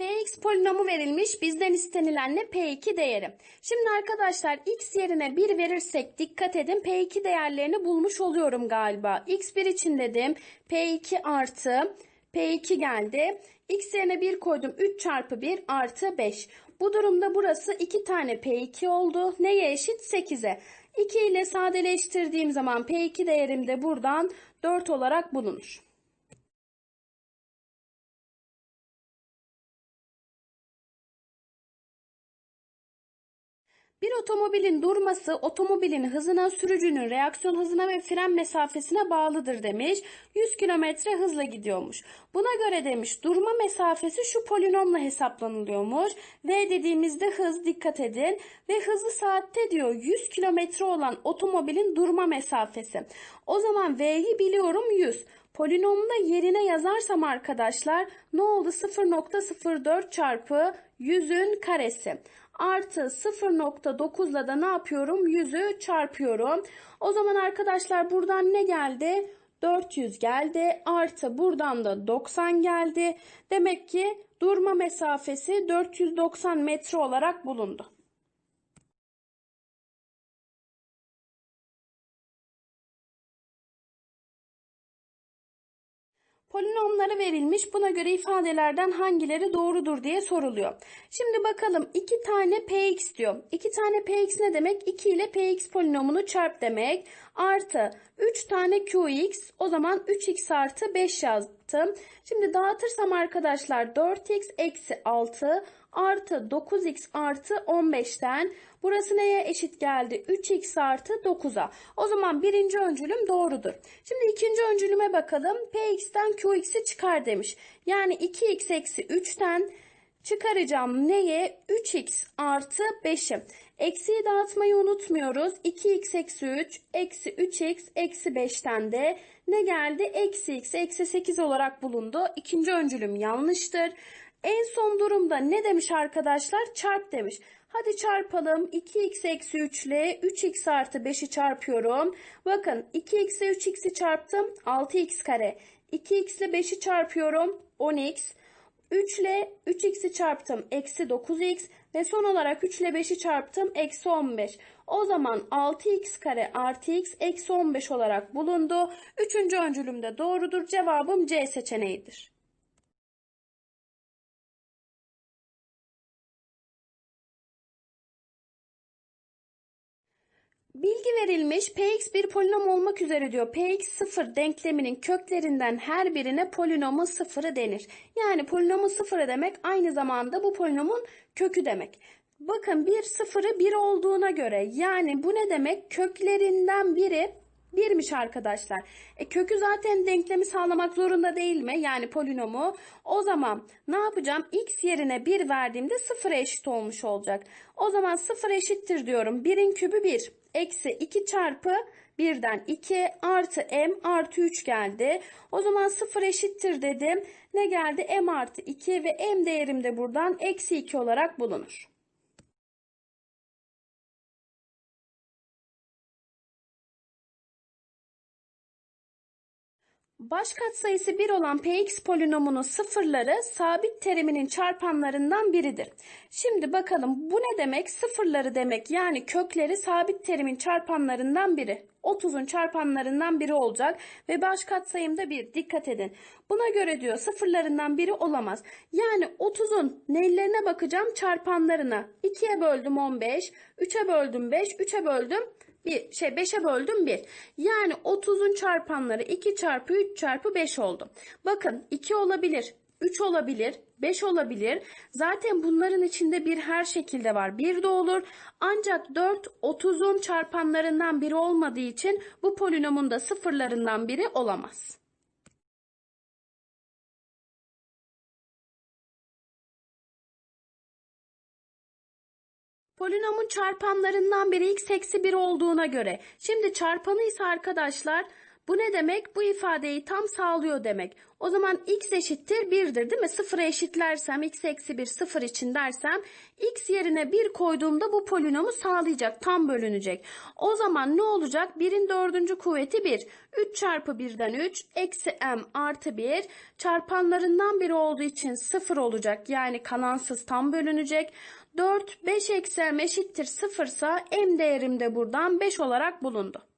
Px polinomu verilmiş. Bizden istenilen ne? P2 değeri. Şimdi arkadaşlar x yerine 1 verirsek dikkat edin P2 değerlerini bulmuş oluyorum galiba. x1 için dedim. P2 artı P2 geldi. X yerine 1 koydum. 3 çarpı 1 artı 5. Bu durumda burası 2 tane P2 oldu. Neye eşit? 8'e. 2 ile sadeleştirdiğim zaman P2 değerim de buradan 4 olarak bulunur. Bir otomobilin durması otomobilin hızına, sürücünün reaksiyon hızına ve fren mesafesine bağlıdır demiş. 100 kilometre hızla gidiyormuş. Buna göre demiş durma mesafesi şu polinomla hesaplanılıyormuş. V dediğimizde hız dikkat edin ve hızlı saatte diyor 100 kilometre olan otomobilin durma mesafesi. O zaman V'yi biliyorum 100. Polinomda yerine yazarsam arkadaşlar ne oldu? 0.04 çarpı 100'ün karesi artı 0.9 ile da ne yapıyorum? 100'ü çarpıyorum. O zaman arkadaşlar buradan ne geldi? 400 geldi. Artı buradan da 90 geldi. Demek ki durma mesafesi 490 metre olarak bulundu. Polinomları verilmiş. Buna göre ifadelerden hangileri doğrudur diye soruluyor. Şimdi bakalım 2 tane px diyor. 2 tane px ne demek? 2 ile px polinomunu çarp demek. Artı 3 tane qx o zaman 3x artı 5 yazdım. Şimdi dağıtırsam arkadaşlar 4x eksi 6 artı 9x artı 15'ten burası neye eşit geldi? 3x artı 9'a. O zaman birinci öncülüm doğrudur. Şimdi ikinci öncülüme bakalım. px'ten qx'i çıkar demiş. Yani 2x eksi 3'ten çıkaracağım neye? 3x artı 5'i. Eksiyi dağıtmayı unutmuyoruz. 2x eksi 3 eksi 3x eksi 5'ten de ne geldi? Eksi x eksi 8 olarak bulundu. İkinci öncülüm yanlıştır. En son durumda ne demiş arkadaşlar? Çarp demiş. Hadi çarpalım. 2x eksi 3 ile 3x artı 5'i çarpıyorum. Bakın 2x ile 3x'i çarptım. 6x kare. 2x ile 5'i çarpıyorum. 10x. 3 ile 3x'i çarptım. Eksi 9x. Ve son olarak 3 ile 5'i çarptım. Eksi 15. O zaman 6x kare artı x eksi 15 olarak bulundu. Üçüncü öncülümde doğrudur. Cevabım C seçeneğidir. Bilgi verilmiş px bir polinom olmak üzere diyor. px 0 denkleminin köklerinden her birine polinomun sıfırı denir. Yani polinomun sıfırı demek aynı zamanda bu polinomun kökü demek. Bakın bir sıfırı bir olduğuna göre yani bu ne demek? Köklerinden biri birmiş arkadaşlar. E, kökü zaten denklemi sağlamak zorunda değil mi? Yani polinomu. O zaman ne yapacağım? X yerine 1 verdiğimde 0'a eşit olmuş olacak. O zaman 0 eşittir diyorum. 1'in kübü 1. Eksi 2 çarpı 1'den 2 artı m artı 3 geldi. O zaman 0 eşittir dedim. Ne geldi? m artı 2 ve m değerim de buradan eksi 2 olarak bulunur. Baş katsayısı 1 olan px polinomunun sıfırları sabit teriminin çarpanlarından biridir. Şimdi bakalım bu ne demek? Sıfırları demek yani kökleri sabit terimin çarpanlarından biri. 30'un çarpanlarından biri olacak ve baş katsayımda 1. Dikkat edin. Buna göre diyor sıfırlarından biri olamaz. Yani 30'un nelerine bakacağım? Çarpanlarına. 2'ye böldüm 15, 3'e böldüm 5, 3'e böldüm bir şey 5'e böldüm 1. Yani 30'un çarpanları 2 çarpı 3 çarpı 5 oldu. Bakın 2 olabilir, 3 olabilir, 5 olabilir. Zaten bunların içinde bir her şekilde var. 1 de olur. Ancak 4 30'un çarpanlarından biri olmadığı için bu polinomun da sıfırlarından biri olamaz. Polinomun çarpanlarından biri x eksi 1 olduğuna göre. Şimdi çarpanı ise arkadaşlar Bu ne demek? Bu ifadeyi tam sağlıyor demek. O zaman x eşittir 1'dir değil mi? Sıfıra eşitlersem x eksi 1 sıfır için dersem x yerine 1 koyduğumda bu polinomu sağlayacak. Tam bölünecek. O zaman ne olacak? 1'in dördüncü kuvveti 1. 3 çarpı 1'den 3 eksi m artı 1 çarpanlarından biri olduğu için 0 olacak. Yani kalansız tam bölünecek. 4 5 eksi m eşittir 0 ise m değerim de buradan 5 olarak bulundu.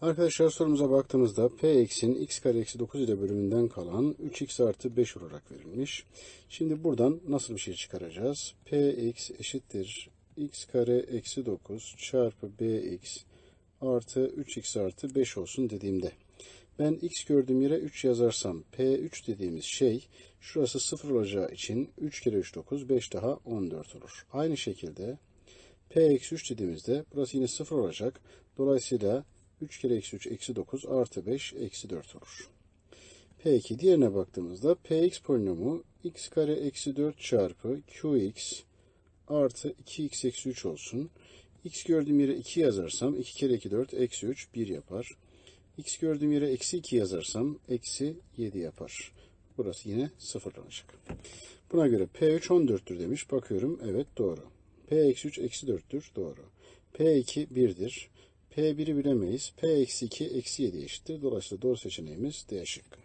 Arkadaşlar sorumuza baktığımızda px'in x kare eksi 9 ile bölümünden kalan 3x artı 5 olarak verilmiş. Şimdi buradan nasıl bir şey çıkaracağız? px eşittir x kare eksi 9 çarpı bx artı 3x artı 5 olsun dediğimde. Ben x gördüğüm yere 3 yazarsam p3 dediğimiz şey şurası 0 olacağı için 3 kere 3 9 5 daha 14 olur. Aynı şekilde p eksi 3 dediğimizde burası yine 0 olacak. Dolayısıyla 3 kere eksi 3 eksi 9 artı 5 eksi 4 olur. Peki diğerine baktığımızda px polinomu x kare eksi 4 çarpı qx artı 2x eksi 3 olsun. x gördüğüm yere 2 yazarsam 2 kere 2 4 eksi 3 1 yapar. x gördüğüm yere eksi 2 yazarsam eksi 7 yapar. Burası yine sıfırlanacak. Buna göre p3 14'tür demiş. Bakıyorum evet doğru. p eksi 3 eksi 4'tür doğru. p2 1'dir. P1'i bilemeyiz. P eksi 2 eksi 7 eşittir. Dolayısıyla doğru seçeneğimiz D şıkkı.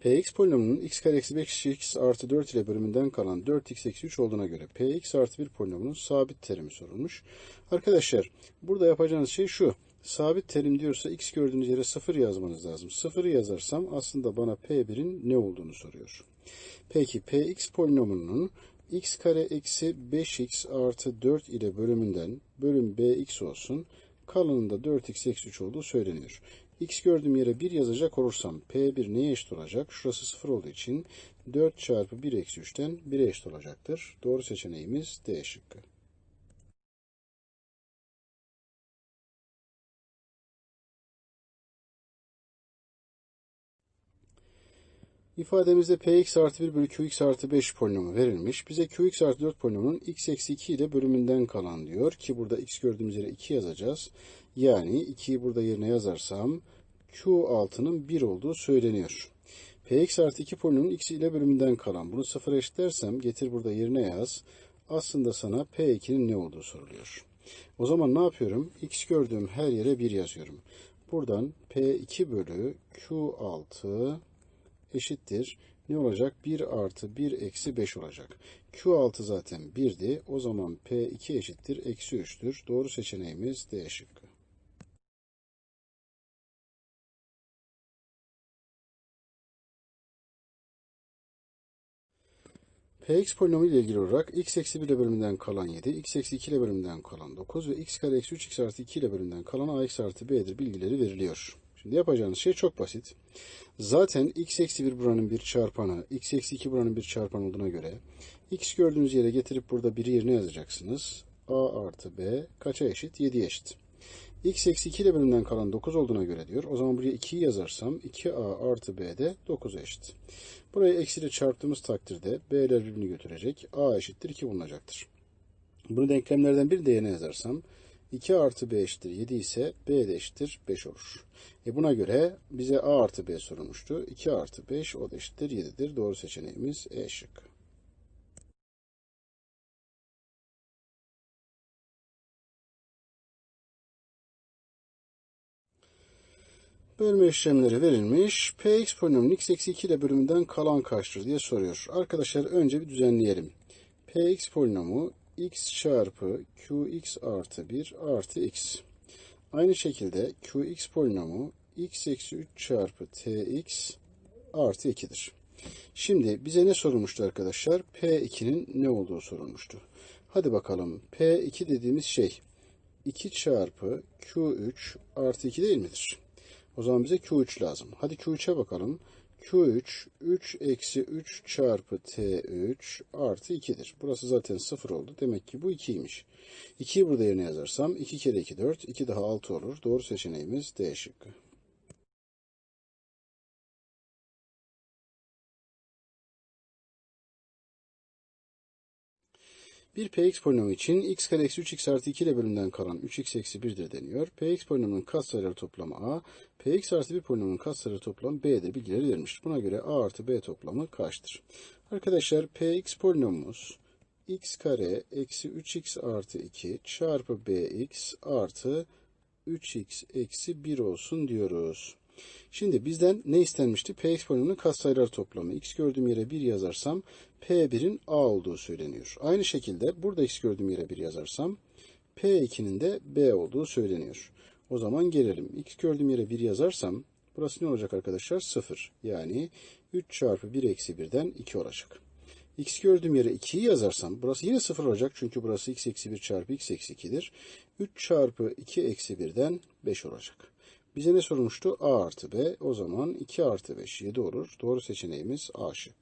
Px polinomunun x kare eksi 5x artı 4 ile bölümünden kalan 4x eksi 3 olduğuna göre Px artı 1 polinomunun sabit terimi sorulmuş. Arkadaşlar burada yapacağınız şey şu. Sabit terim diyorsa x gördüğünüz yere 0 yazmanız lazım. 0'ı yazarsam aslında bana P1'in ne olduğunu soruyor. Peki Px polinomunun x kare eksi 5x artı 4 ile bölümünden bölüm bx olsun. Kalanında 4x eksi 3 olduğu söyleniyor. x gördüğüm yere 1 yazacak olursam p1 neye eşit olacak? Şurası 0 olduğu için 4 çarpı 1 eksi 3'ten 1'e eşit olacaktır. Doğru seçeneğimiz D şıkkı. İfademizde px artı 1 bölü qx artı 5 polinomu verilmiş. Bize qx artı 4 polinomunun x eksi 2 ile bölümünden kalan diyor ki burada x gördüğümüz yere 2 yazacağız. Yani 2'yi burada yerine yazarsam q6'nın 1 olduğu söyleniyor. px artı 2 polinomunun x ile bölümünden kalan. Bunu sıfıra eşitlersem getir burada yerine yaz. Aslında sana p2'nin ne olduğu soruluyor. O zaman ne yapıyorum? x gördüğüm her yere 1 yazıyorum. Buradan p2 bölü q6 eşittir. Ne olacak? 1 artı 1 eksi 5 olacak. Q6 zaten 1'di. O zaman P2 eşittir. Eksi 3'tür. Doğru seçeneğimiz D şıkkı. Px polinomu ile ilgili olarak x eksi 1 ile bölümünden kalan 7, x eksi 2 ile bölümünden kalan 9 ve x kare eksi 3 x artı 2 ile bölümünden kalan ax artı b'dir bilgileri veriliyor. Şimdi yapacağınız şey çok basit. Zaten x eksi 1 buranın bir çarpanı, x eksi 2 buranın bir çarpanı olduğuna göre x gördüğünüz yere getirip burada bir yerine yazacaksınız. a artı b kaça eşit? 7'ye eşit. x eksi 2 ile bölümünden kalan 9 olduğuna göre diyor. O zaman buraya 2'yi yazarsam 2a artı b de 9'a eşit. Burayı eksiyle çarptığımız takdirde b'ler birbirini götürecek. a eşittir 2 bulunacaktır. Bunu denklemlerden bir de yerine yazarsam 2 artı b eşittir 7 ise b eşittir 5 olur. E buna göre bize a artı b sorulmuştu. 2 artı 5 o da eşittir 7'dir. Doğru seçeneğimiz E şıkkı. Bölme işlemleri verilmiş. Px polinomunun x eksi 2 ile bölümünden kalan kaçtır diye soruyor. Arkadaşlar önce bir düzenleyelim. Px polinomu x çarpı qx artı 1 artı x. Aynı şekilde qx polinomu x eksi 3 çarpı tx artı 2'dir. Şimdi bize ne sorulmuştu arkadaşlar? P2'nin ne olduğu sorulmuştu. Hadi bakalım. P2 dediğimiz şey 2 çarpı Q3 artı 2 değil midir? O zaman bize Q3 lazım. Hadi Q3'e bakalım. Q3 3 eksi 3 çarpı T3 artı 2'dir. Burası zaten 0 oldu. Demek ki bu 2'ymiş. 2'yi burada yerine yazarsam 2 kere 2 4. 2 daha 6 olur. Doğru seçeneğimiz D şıkkı. Bir px polinomu için x kare eksi 3x artı 2 ile bölümden kalan 3x eksi 1'dir deniyor. px polinomunun katsayıları toplamı a, px artı bir polinomunun katsayıları toplamı b'dir bilgileri verilmiş. Buna göre a artı b toplamı kaçtır? Arkadaşlar px polinomumuz x kare eksi 3x artı 2 çarpı bx artı 3x eksi 1 olsun diyoruz. Şimdi bizden ne istenmişti? Px polinomunun katsayıları toplamı. x gördüğüm yere 1 yazarsam P1'in A olduğu söyleniyor. Aynı şekilde burada x gördüğüm yere 1 yazarsam P2'nin de B olduğu söyleniyor. O zaman gelelim. x gördüğüm yere 1 yazarsam burası ne olacak arkadaşlar? 0. Yani 3 çarpı 1 eksi 1'den 2 olacak. x gördüğüm yere 2'yi yazarsam burası yine 0 olacak. Çünkü burası x eksi 1 çarpı x eksi 2'dir. 3 çarpı 2 eksi 1'den 5 olacak. Bize ne sormuştu? A artı B. O zaman 2 artı 5 7 olur. Doğru seçeneğimiz A şık.